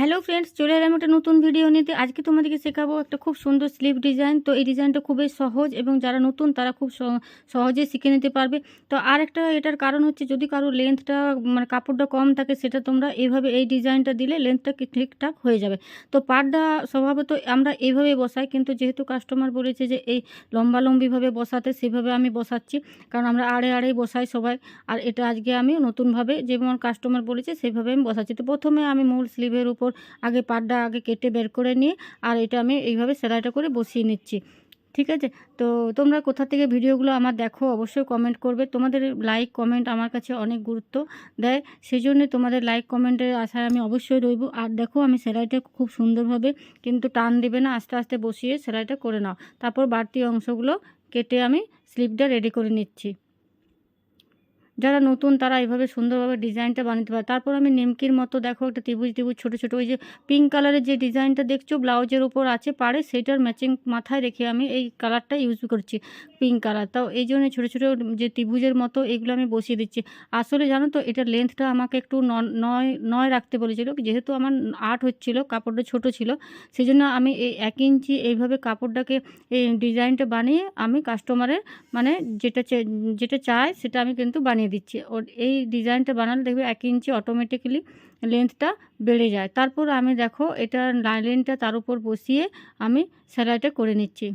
Hello friends, চলে এলাম একটা নতুন ভিডিও নিতে। আজকে তোমাদেরকে শেখাবো একটা খুব সুন্দর স্লিভ ডিজাইন তো এই ডিজাইনটা খুবই সহজ এবং যারা নতুন, তারা খুব সহ- সহজে শিখে নিতে পারবে। তো আর একটা এটার কারণ হচ্ছে, যদি কারও লেন্থটা মানে কাপড়টা কম থাকে, সেটা তোমরা এইভাবে এই ডিজাইনটা দিলে লেন্থটা ঠিকঠাক হয়ে যাবে। তো পাড়টা স্বভাবত আমরা এইভাবে বসাই, কিন্তু যেহেতু কাস্টমার বলেছে যে এই লম্বালম্বিভাবে বসাতে, সেভাবে আমি বসাচ্ছি। কারণ আমরা আড়ে আড়েই বসাই সবাই, আর এটা আজকে আমি নতুনভাবে যেমন কাস্টমার বলেছে, সেভাবে আমি বসাচ্ছি। তো প্রথমে আমি মূল স্লিভের উপর আগে পাড়টা আগে কেটে বের করে নিয়ে আর এটা আমি এইভাবে সেলাইটা করে বসিয়ে নিচ্ছি। ঠিক আছে? তো তোমরা কোথা থেকে ভিডিওগুলো আমার দেখো অবশ্যই কমেন্ট করবে। তোমাদের লাইক কমেন্ট আমার কাছে অনেক গুরুত্ব দেয়। সেই জন্য তোমাদের লাইক কমেন্টের আশায় আমি অবশ্যই রইব। আর দেখো আমি সেলাইটা খুব সুন্দরভাবে কিন্তু টান দেবে না, আস্তে আস্তে বসিয়ে সেলাইটা করে নাও। তারপর বাড়তি অংশগুলো কেটে আমি স্লিপটা রেডি করে নিচ্ছি। যারা নতুন, তারা এইভাবে সুন্দরভাবে ডিজাইনটা বানাতে পারে। তারপর আমি নেমকির মতো দেখো, একটা ত্রিভুজ ত্রিভুজ, ছোটো ছোটো, ওই যে পিঙ্ক কালারের যে ডিজাইনটা দেখছ, ব্লাউজের উপর আছে পাড়ে, সেটার ম্যাচিং মাথায় রেখে আমি এই কালারটা ইউজ করছি পিঙ্ক কালার তাও এই জন্য ছোটো ছোটো যে ত্রিভুজের মতো এগুলো আমি বসিয়ে দিচ্ছি। আসলে জানো তো, এটার লেন্থটা আমাকে একটু নয় নয় রাখতে বলেছিল। যেহেতু আমার আট হচ্ছিল, কাপড়টা ছোট ছিল সেই জন্য আমি এই এক ইঞ্চি এইভাবে কাপড়টাকে এই ডিজাইনটা বানিয়ে আমি কাস্টমারের মানে যেটা যেটা চায় সেটা আমি কিন্তু বানিয়ে দিচ্ছি। ওর এই ডিজাইনটা বানালে দেখবে এক ইঞ্চি অটোমেটিক্যালি লেন্থটা বেড়ে যায়। তারপর আমি দেখো, এটা লাইনটা তার উপর বসিয়ে আমি সেলাইটা করে নিচ্ছি।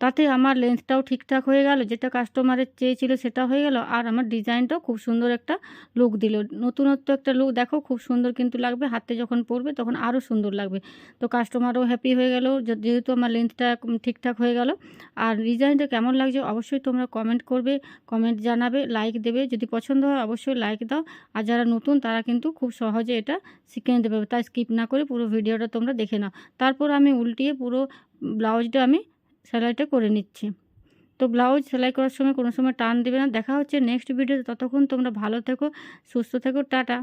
তাতে আমার লেন্থটাও ঠিকঠাক হয়ে গেল, যেটা কাস্টমারের চেয়েছিল সেটা হয়ে গেল, আর আমার ডিজাইনটাও খুব সুন্দর একটা লুক দিল। নতুনত্ব একটা লুক দেখো খুব সুন্দর কিন্তু লাগবে, হাতে যখন পরবে তখন আরও সুন্দর লাগবে। তো কাস্টমারও হ্যাপি হয়ে গেল যেহেতু আমার লেন্থটা ঠিকঠাক হয়ে গেল। আর ডিজাইনটা কেমন লাগছে অবশ্যই তোমরা কমেন্ট করবে কমেন্ট জানাবে লাইক দেবে, যদি পছন্দ হয় অবশ্যই লাইক দাও। আর যারা নতুন তারা কিন্তু খুব সহজে এটা শিখে নিতে পারবে, তাই স্কিপ না করে পুরো ভিডিওটা তোমরা দেখে নাও। তারপর আমি উল্টিয়ে পুরো ব্লাউজটা আমি সেলাইটা করে নিচ্ছি। তো ব্লাউজ সেলাই করার সময় কোনো সময় টান দেবে না। দেখা হচ্ছে নেক্সট ভিডিওতে ততক্ষণ তোমরা ভালো থেকো, সুস্থ থেকো। টাটা।